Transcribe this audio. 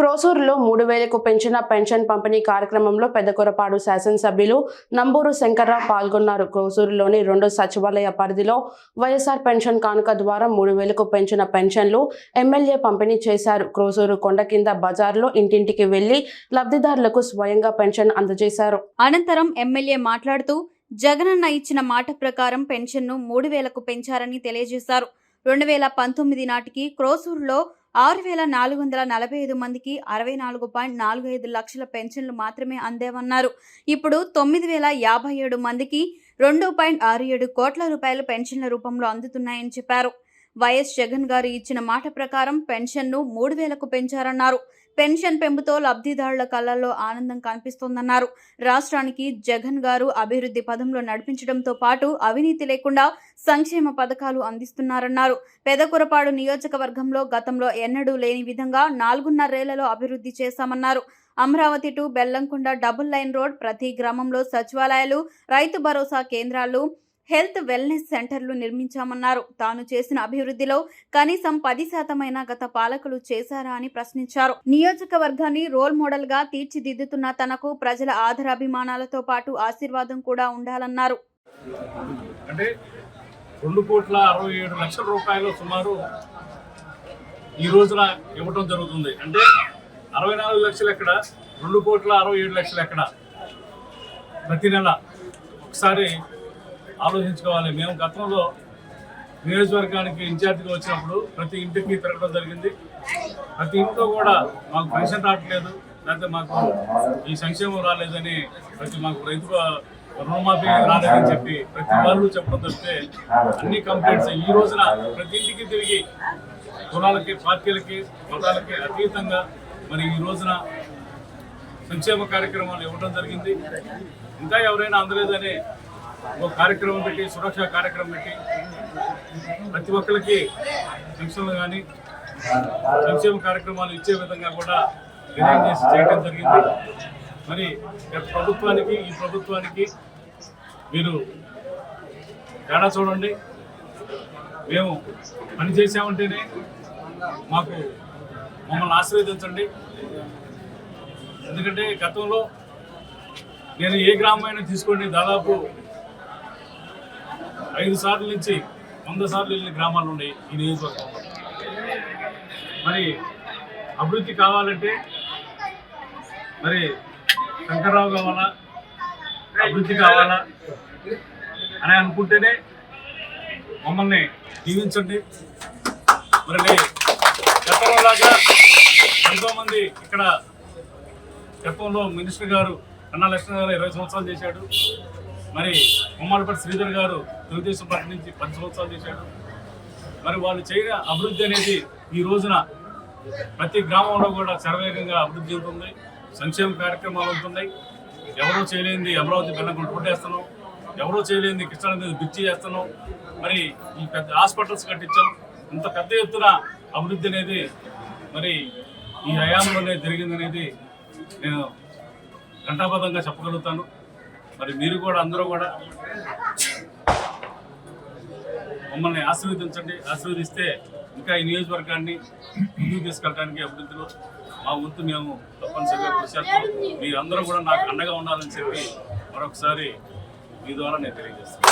క్రోసూరులో మూడు వేలకు పెంచిన పెన్షన్ పంపిణీ కార్యక్రమంలో పెద్దకొరపాడు శాసనసభ్యులు నంబూరు శంకర్రావు పాల్గొన్నారు. క్రోసూరులోని రెండు సచివాలయ పరిధిలో వైఎస్ఆర్ పెన్షన్ కానుక ద్వారా మూడు వేలకు పెంచిన పెన్షన్లు ఎమ్మెల్యే పంపిణీ చేశారు. క్రోసూరు కొండ కింద బజార్లో ఇంటింటికి వెళ్ళి లబ్ధిదారులకు స్వయంగా పెన్షన్ అందజేశారు. అనంతరం ఎమ్మెల్యే మాట్లాడుతూ జగనన్న ఇచ్చిన మాట ప్రకారం పెన్షన్ను మూడు వేలకు పెంచారని తెలియజేశారు. రెండు వేల పంతొమ్మిది నాటికి క్రోసూరులో ఆరు వేల నాలుగు వందల నలభై ఐదు మందికి అరవై నాలుగు పాయింట్ నాలుగు ఐదు లక్షల పెన్షన్లు మాత్రమే అందేవన్నారు. ఇప్పుడు తొమ్మిది వేల యాభై ఏడు మందికి రెండు పాయింట్ ఆరు ఏడు కోట్ల రూపాయలు పెన్షన్ల రూపంలో అందుతున్నాయని చెప్పారు. వైఎస్ జగన్ గారు ఇచ్చిన మాట ప్రకారం పెన్షన్ను మూడు వేలకు పెంచారన్నారు. పెన్షన్ పెంపుతో లబ్ధిదారుల కళ్ళల్లో ఆనందం కనిపిస్తోందన్నారు. రాష్ట్రానికి జగన్ గారు అభివృద్ధి పదంలో నడిపించడంతో పాటు అవినీతి లేకుండా సంక్షేమ పథకాలు అందిస్తున్నారన్నారు. పెదకురపాడు నియోజకవర్గంలో గతంలో ఎన్నడూ లేని విధంగా నాలుగున్నరేళ్ళలో అభివృద్ధి చేశామన్నారు. Amaravati to Bellamkonda double line road ప్రతి గ్రామంలో సచివాలయాలు రైతు భరోసా కేంద్రాలు హెల్త్ వెల్నెస్ సెంటర్లు నిర్మించామన్నారు. తాను చేసిన అభివృద్ధిలో కనీసం పది శాతమైన గత పాలకులు చేశారా అని ప్రశ్నించారు. నియోజకవర్గాన్ని రోల్ మోడల్గా తీర్చిదిద్దుతున్న తనకు ప్రజల ఆధారాభిమానాలతో పాటు ఆశీర్వాదం కూడా ఉండాలన్నారు. అంటే రెండు కోట్ల అరవై ఏడు లక్షల రూపాయలు సుమారు ఈ రోజున ఇవ్వటం జరుగుతుంది. అంటే అరవై నాలుగు లక్షలు ఎక్కడ? రెండు కోట్ల అరవై ఏడు లక్షలు ఎక్కడ? ప్రతి నెల. ఒకసారి ఆలోచించుకోవాలి. మేము గతంలో నియోజకవర్గానికి ఇన్ఛార్జిగా వచ్చినప్పుడు ప్రతి ఇంటికి తిరగడం జరిగింది. ప్రతి ఇంట్లో కూడా మాకు పెన్షన్ రావట్లేదు. లేకపోతే మాకు ఈ సంక్షేమం రాలేదని ప్రతి మాకు రైతు రుణమాఫీ రాలేదని చెప్పి ప్రతి వాళ్ళు చెప్పడం తప్పితే అన్ని కంప్లైంట్స్ ఈ రోజున ప్రతి ఇంటికి తిరిగి కులాలకి పార్టీలకి మతాలకి అతీతంగా మరి ఈ రోజున సంక్షేమ కార్యక్రమాలు ఇవ్వడం జరిగింది. ఇంకా ఎవరైనా అందలేదని ఒక కార్యక్రమం పెట్టి సురక్ష కార్యక్రమం పెట్టి ప్రతి ఒక్కరికి పెన్షన్లు కానీ సంక్షేమ కార్యక్రమాలు ఇచ్చే విధంగా కూడా డిజైన్ చేసి చేయడం జరిగింది. మరి ప్రభుత్వానికి ఈ ప్రభుత్వానికి మీరు తేడా చూడండి. మేము పని చేసామంటేనే మాకు మమ్మల్ని ఆశీర్వదించండి ఎందుకంటే గతంలో నేను ఏ గ్రామమైనా తీసుకోండి దాదాపు ఐదు సార్లు నుంచి వంద సార్లు వెళ్ళిన గ్రామాలు ఉన్నాయి ఈ నియోజకవర్గంలో. మరి అభివృద్ధి కావాలంటే మరి శంకర్రావు కావాలా? అభివృద్ధి కావాలా? అని అనుకుంటేనే మమ్మల్ని దీవించండి. మరి గతంలోలాగా ఎంతోమంది ఇక్కడ గతంలో మినిస్టర్ గారు అన్నా లక్ష్మణ్ గారు ఇరవై సంవత్సరాలు చేశాడు. మరి ఉమ్మడిపల్లి శ్రీధర్ గారు తెలుగుదేశం పార్టీ నుంచి పది సంవత్సరాలు చేశాడు. మరి వాళ్ళు చేయడం అభివృద్ధి అనేది ఈ రోజున ప్రతి గ్రామంలో కూడా శరవేగంగా అభివృద్ధి అవుతుంది సంక్షేమ కార్యక్రమాలు ఉంటున్నాయి ఎవరో చేయలేనిది అమరావతి బెల్లంకొండ కొట్టేస్తున్నాం ఎవరో చేయలేనిది కృష్ణా మీద బిచ్చి చేస్తున్నాం. మరి ఈ పెద్ద హాస్పిటల్స్ కట్టించాం. ఇంత పెద్ద ఎత్తున అభివృద్ధి అనేది మరి ఈ హయాంలోనే జరిగిందనేది నేను ఘంటాబద్ధంగా చెప్పగలుగుతాను. మరి మీరు కూడా అందరూ కూడా మమ్మల్ని ఆశీర్వదించండి. ఆశీర్వదిస్తే ఇంకా ఈ నియోజకవర్గాన్ని ముందుకు తీసుకెళ్ళడానికి అభివృద్ధిలో మా వంతు మేము తప్పనిసరిగా కృషి చేస్తాం. మీరందరూ కూడా నాకు అండగా ఉండాలని చెప్పి మరొకసారి మీ ద్వారా నేను తెలియజేస్తాను